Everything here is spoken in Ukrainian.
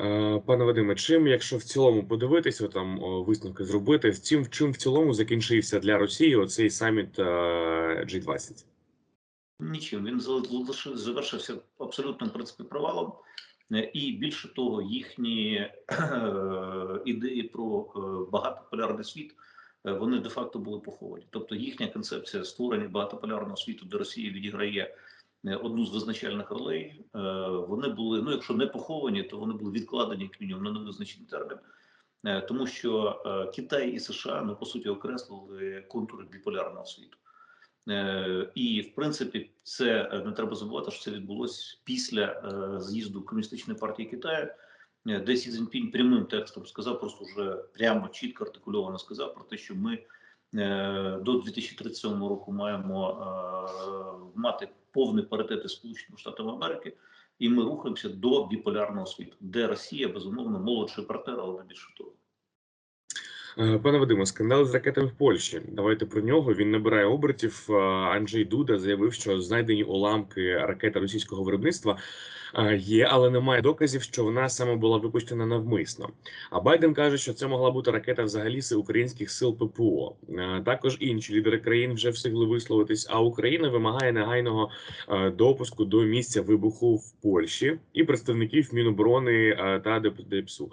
Е, Пане Вадиме, чим, якщо в цілому подивитися, там висновки зробити, чим, чим в цілому закінчився для Росії оцей саміт е, G20? Нічим він завершився абсолютним принципі провалом, Е, і більше того, їхні ідеї про багатополярний світ вони де-факто були поховані. Тобто їхня концепція створення багатополярного світу, де Росія відіграє одну з визначальних ролей. е, Вони були, ну якщо не поховані, то вони були відкладені як мінімум на невизначений термін. Е, Тому що е, Китай і США ну по суті окреслили контури біполярного світу. Е, І в принципі, це е, не треба забувати, що це відбулося після е, з'їзду комуністичної партії Китаю, е, де Сі Цзіньпінь прямим текстом сказав, просто вже прямо чітко артикульовано сказав про те, що ми е, до 2037 року маємо е, мати повний паритет із Сполученими Штатами Америки, і ми рухаємося до біполярного світу, де Росія безумовно молодший партнер, але не більше того. Е, Пане Вадиме, скандал з ракетами в Польщі. Давайте про нього. Він набирає обертів. Е, Анджей Дуда заявив, що знайдені уламки ракети російського виробництва е, є, але немає доказів, що вона саме була випущена навмисно. А Байден каже, що це могла бути ракета взагалі з українських сил ППО. Також інші лідери країн вже встигли висловитись. А Україна вимагає негайного допуску до місця вибуху в Польщі і представників Міноборони та ДПСУ.